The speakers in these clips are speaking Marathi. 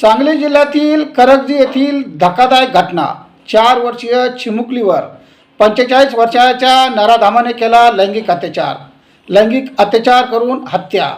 सांगली जिल्ह्यातील करगजी येथील धक्कादायक घटना. चार वर्षीय चिमुकलीवर पंचेचाळीस वर्षाच्या नराधामाने केला लैंगिक अत्याचार. लैंगिक अत्याचार करून हत्या.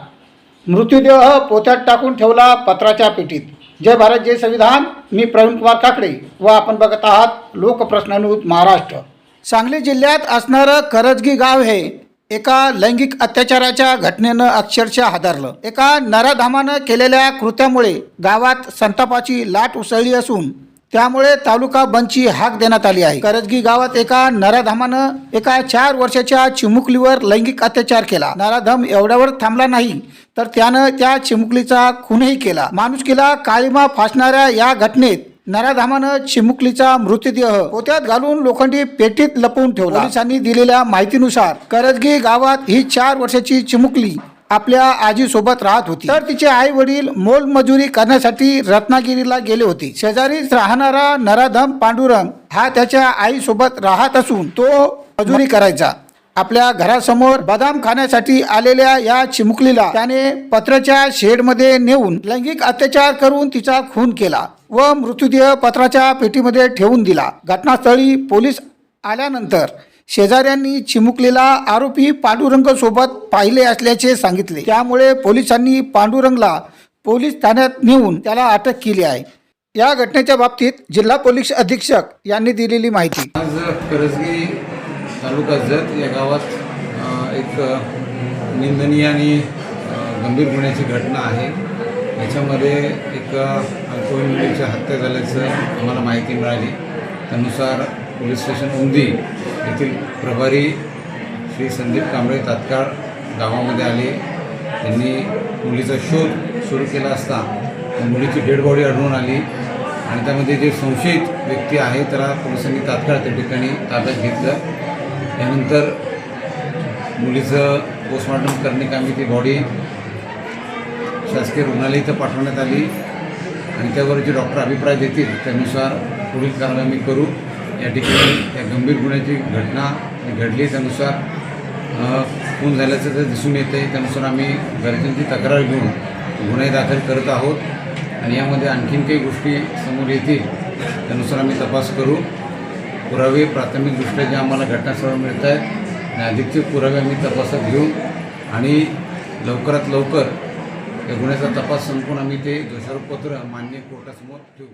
मृत्यूदेह पोत्यात टाकून ठेवला पत्राच्या पेटीत. जय भारत जय संविधान. मी प्रवीण कुमार काकडे व आपण बघत आहात लोकप्रश्नानुत महाराष्ट्र. सांगली जिल्ह्यात असणारं करजगी गाव हे एका लैंगिक अत्याचाराच्या घटनेनं अक्षरशः हादरलं. एका नराधामानं केलेल्या कृत्यामुळे गावात संतापाची लाट उसळली असून त्यामुळे तालुका बंदची हाक देण्यात आली आहे. करजगी गावात एका नराधामानं एका चार वर्षाच्या चिमुकलीवर लैंगिक अत्याचार केला. नराधम एवढ्यावर थांबला नाही तर त्यानं त्या चिमुकलीचा खूनही केला. माणुसकीला काळीमा फासणाऱ्या या घटनेत नराधामानं चिमुकलीचा मृतदेह पोत्यात घालून लोखंडी पेटीत लपवून ठेवला. पोलिसांनी दिलेल्या माहितीनुसार करजगी गावात ही चार वर्षाची चिमुकली आपल्या आजीसोबत राहत होती. तर तिचे आई वडील मोलमजुरी करण्यासाठी रत्नागिरीला गेले होते. शेजारीच राहणारा नराधम पांडुरंग हा त्याच्या आईसोबत राहत असून तो मजुरी करायचा. आपल्या घरासमोर बदाम खाण्यासाठी आलेल्या या चिमुकलीला त्याने पत्राच्या शेडमध्ये नेऊन लैंगिक अत्याचार करून तिचा खून केला व मृत्यूदेह पत्राच्या पेटीमध्ये ठेवून दिला. घटनास्थळी पोलीस आल्यानंतर शेजाऱ्यांनी चिमुकलीला आरोपी पांडुरंग सोबत पाहिले असल्याचे सांगितले. त्यामुळे पोलिसांनी पांडुरंगला पोलीस ठाण्यात नेऊन त्याला अटक केली आहे. या घटनेच्या बाबतीत जिल्हा पोलीस अधीक्षक यांनी दिलेली माहिती. आज तालुका जत या गावात एक निंदनीय आणि गंभीर गुन्ह्याची घटना आहे. याच्यामध्ये एक अ, अल्पवयीन मुलीची हत्या झाल्याचं आम्हाला माहिती मिळाली. त्यानुसार पोलीस स्टेशन उंदी येथील प्रभारी श्री संदीप कांबळे तात्काळ गावामध्ये आले. त्यांनी मुलीचा शोध सुरू केला असता मुलीची डेड बॉडी आढळून आली आणि त्यामध्ये जे संशयित व्यक्ती आहे त्याला पोलिसांनी तात्काळ त्या ठिकाणी ताब्यात घेतलं. त्यानंतर मुलीचं पोस्टमॉर्टम कामी ती बॉडी शासकीय रुग्णालय इथं पाठवण्यात आली. आणि त्यावर जे डॉक्टर अभिप्राय देतील त्यानुसार पुढील कारवाई आम्ही करू. या ठिकाणी या गंभीर गुन्ह्याची घटना घडली. त्यानुसार खून झाल्याचं तर दिसून येतं आहे त्यानुसार आम्ही गरजेची तक्रार घेऊन गुन्हे दाखल करत आहोत. आणि यामध्ये आणखीन काही गोष्टी समोर येतील त्यानुसार आम्ही तपास करू. पुरावे प्राथमिकदृष्ट्या जे आम्हाला घटनास्थळावर मिळत आहेत आणि अधिकचे पुरावे आम्ही तपासात घेऊ आणि लवकरात लवकर या गुन्ह्याचा तपास संपून आम्ही ते दोषारोपपत्र मान्य कोर्टासमोर ठेवू.